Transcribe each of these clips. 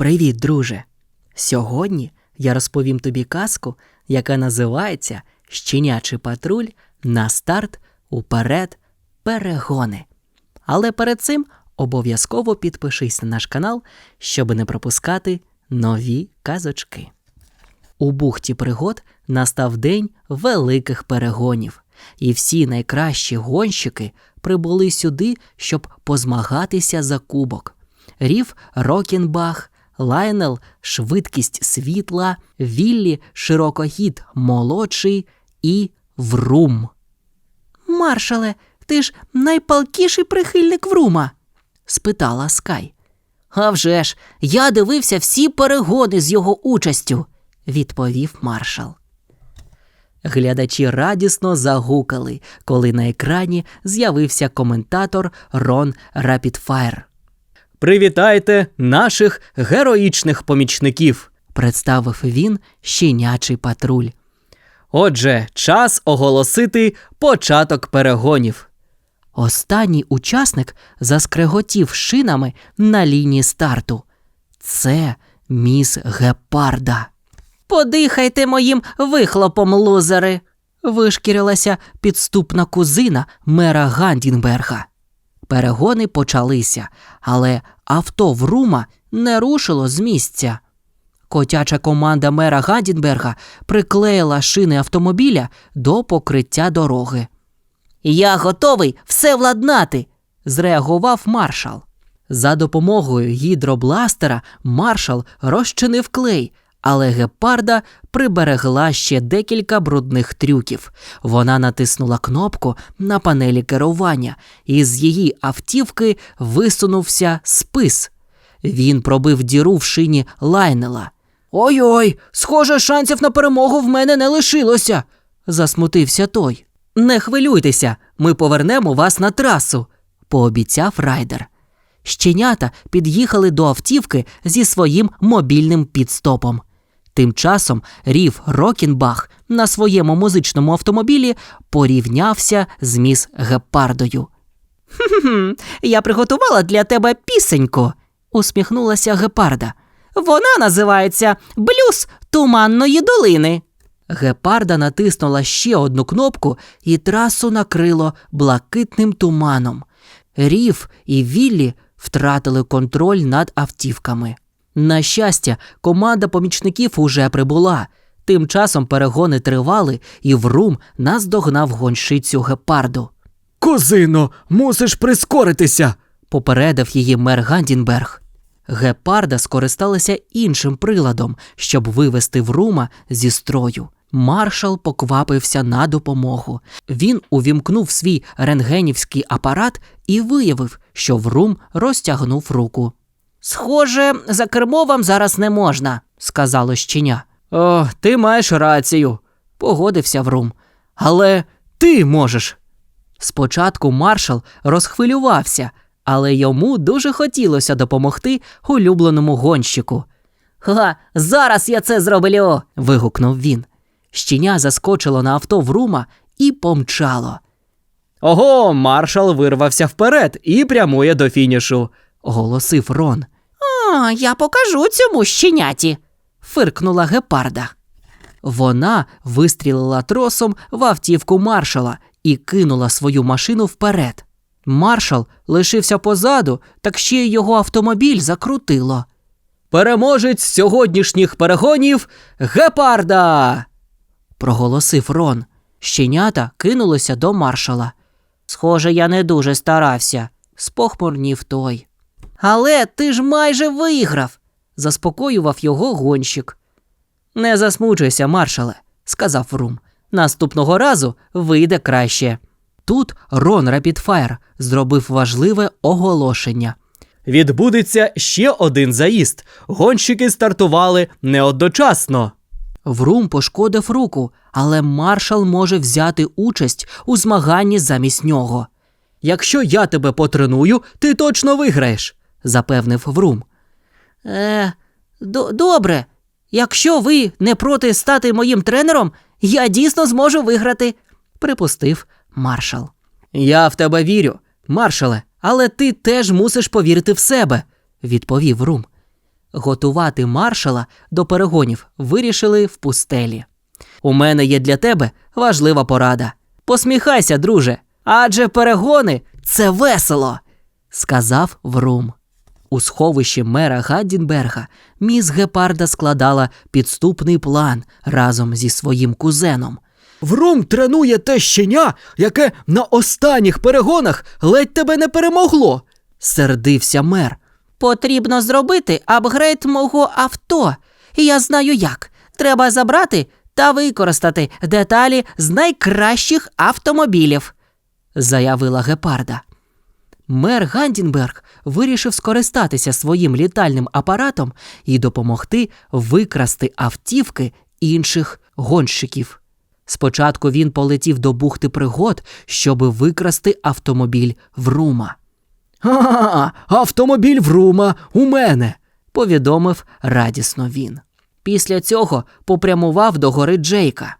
Привіт, друже! Сьогодні я розповім тобі казку, яка називається Щенячий патруль на старт уперед перегони. Але перед цим обов'язково підпишись на наш канал, щоб не пропускати нові казочки. У бухті пригод настав день великих перегонів, і всі найкращі гонщики прибули сюди, щоб позмагатися за кубок. Рів Рокінбах, Лайнел Швидкість світла, Віллі Широкохід молодший і Врум. Маршале, ти ж найпалкіший прихильник Врума? спитала Скай. «А вже ж, я дивився всі перегони з його участю, відповів маршал. Глядачі радісно загукали, коли на екрані з'явився коментатор Рон Рапідфайр. Привітайте наших героїчних помічників, представив він щенячий патруль. Отже, час оголосити початок перегонів. Останній учасник заскреготів шинами на лінії старту. Це міс Гепарда. Подихайте моїм вихлопом, лузери. вишкірилася підступна кузина мера Гандінберга. Перегони почалися, але авто Врума не рушило з місця. Котяча команда мера Гандінберга приклеїла шини автомобіля до покриття дороги. Я готовий все владнати, зреагував маршал. За допомогою гідробластера маршал розчинив клей, але гепарда приберегла ще декілька брудних трюків. Вона натиснула кнопку на панелі керування, і з її автівки висунувся спис. Він пробив діру в шині лайнела. Ой-ой, схоже, шансів на перемогу в мене не лишилося, засмутився той. Не хвилюйтеся, ми повернемо вас на трасу, пообіцяв райдер. Щенята під'їхали до автівки зі своїм мобільним підстопом. Тим часом Рів Рокінбах на своєму музичному автомобілі порівнявся з міс Гепардою. «Хм, я приготувала для тебе пісеньку, усміхнулася Гепарда. Вона називається Блюз Туманної долини. Гепарда натиснула ще одну кнопку, і трасу накрило блакитним туманом. Рів і Віллі втратили контроль над автівками. На щастя, команда помічників уже прибула. Тим часом перегони тривали, і Врум наздогнав гонщицю гепарду. Козино, мусиш прискоритися. Попередив її мер Гандінберг. Гепарда скористалася іншим приладом, щоб вивести Врума зі строю. Маршал поквапився на допомогу. Він увімкнув свій рентгенівський апарат і виявив, що Врум розтягнув руку. Схоже, за кермо вам зараз не можна, сказало щеня. О, ти маєш рацію, погодився Врум. Але ти можеш. Спочатку маршал розхвилювався, але йому дуже хотілося допомогти улюбленому гонщику. Га, зараз я це зроблю. вигукнув він. Щеня заскочило на авто Врума і помчало. Ого, маршал вирвався вперед і прямує до фінішу. Оголосив Рон. О, я покажу цьому щеняті. фиркнула гепарда. Вона вистрілила тросом в автівку маршала і кинула свою машину вперед. Маршал лишився позаду, так ще й його автомобіль закрутило. Переможець сьогоднішніх перегонів гепарда. проголосив Рон. Щенята кинулося до маршала. Схоже, я не дуже старався, спохмурнів той. Але ти ж майже виграв, заспокоював його гонщик. Не засмучуйся, маршале, сказав Рум. Наступного разу вийде краще. Тут Рон Рапідфайр зробив важливе оголошення. Відбудеться ще один заїзд. Гонщики стартували неодночасно. Врум пошкодив руку, але маршал може взяти участь у змаганні замість нього. Якщо я тебе потреную, ти точно виграєш. Запевнив Врум. Е, до- добре. Якщо ви не проти стати моїм тренером, я дійсно зможу виграти, припустив маршал. Я в тебе вірю, маршале, але ти теж мусиш повірити в себе, відповів Рум. Готувати маршала до перегонів вирішили в пустелі. У мене є для тебе важлива порада. Посміхайся, друже, адже перегони це весело, сказав Врум. У сховищі мера Гаддінберга міс Гепарда складала підступний план разом зі своїм кузеном. Врум тренує те щеня, яке на останніх перегонах ледь тебе не перемогло. Сердився мер. Потрібно зробити апгрейд мого авто. І я знаю як. Треба забрати та використати деталі з найкращих автомобілів, заявила Гепарда. Мер Гандінберг вирішив скористатися своїм літальним апаратом і допомогти викрасти автівки інших гонщиків. Спочатку він полетів до бухти пригод, щоби викрасти автомобіль Врума. А, автомобіль Врума у мене. повідомив радісно він. Після цього попрямував до гори Джейка.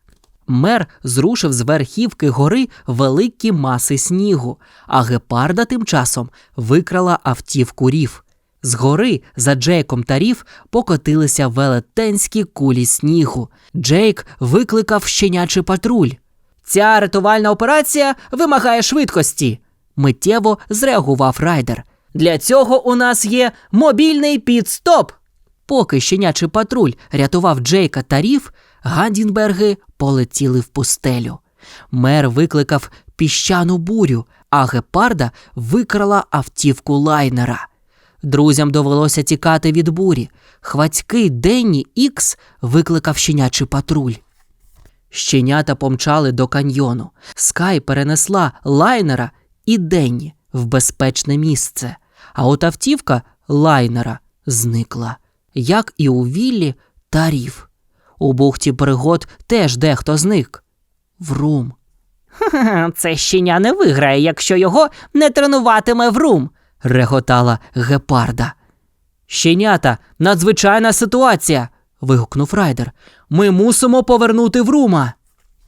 Мер зрушив з верхівки гори великі маси снігу, а гепарда тим часом викрала автівку рів. З гори за Джейком та рів покотилися велетенські кулі снігу. Джейк викликав щенячий патруль. Ця рятувальна операція вимагає швидкості. Миттєво зреагував райдер. Для цього у нас є мобільний підстоп. Поки щенячий патруль рятував Джейка та Рів, Гандінберги полетіли в пустелю. Мер викликав піщану бурю, а гепарда викрала автівку лайнера. Друзям довелося тікати від бурі. Хвацький Денні Ікс викликав щенячий патруль. Щенята помчали до каньйону. Скай перенесла лайнера і Денні в безпечне місце, а от автівка лайнера зникла, як і у Віллі та Рів. У бухті пригод теж дехто зник. Врум. Це щеня не виграє, якщо його не тренуватиме Врум, реготала гепарда. Щенята, надзвичайна ситуація. вигукнув райдер. Ми мусимо повернути Врума.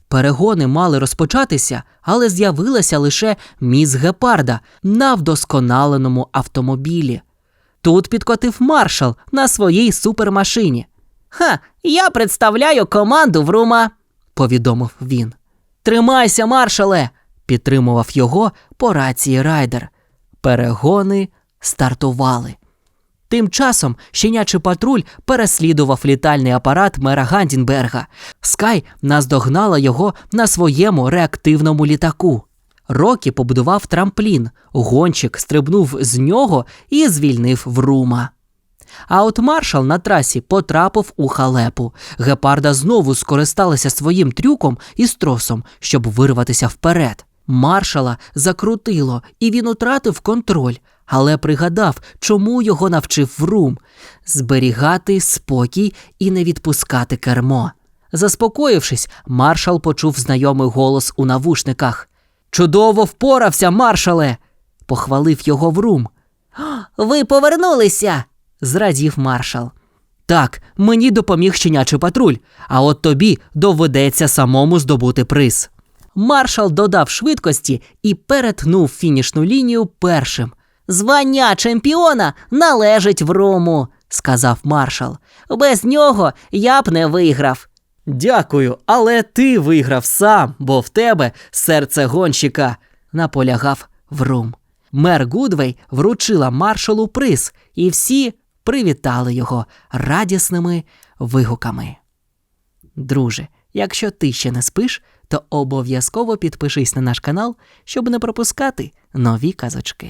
Перегони мали розпочатися, але з'явилася лише міс Гепарда на вдосконаленому автомобілі. Тут підкотив маршал на своїй супермашині. Ха, я представляю команду Врума, повідомив він. Тримайся, маршале, підтримував його по рації райдер. Перегони стартували. Тим часом щенячий патруль переслідував літальний апарат мера Гандінберга. Скай наздогнала його на своєму реактивному літаку. Рокі побудував трамплін, гонщик стрибнув з нього і звільнив врума. А от маршал на трасі потрапив у халепу. Гепарда знову скористалася своїм трюком із тросом, щоб вирватися вперед. Маршала закрутило, і він утратив контроль, але пригадав, чому його навчив Врум зберігати спокій і не відпускати кермо. Заспокоївшись, маршал почув знайомий голос у навушниках. Чудово впорався, маршале. похвалив його Врум. Ви повернулися. зрадів маршал. Так, мені допоміг щенячий патруль, а от тобі доведеться самому здобути приз. Маршал додав швидкості і перетнув фінішну лінію першим. Звання чемпіона належить Вруму, сказав маршал. Без нього я б не виграв. Дякую, але ти виграв сам, бо в тебе серце гонщика, наполягав Врум. Мер Гудвей вручила маршалу приз, і всі привітали його радісними вигуками. Друже, якщо ти ще не спиш, то обов'язково підпишись на наш канал, щоб не пропускати нові казочки.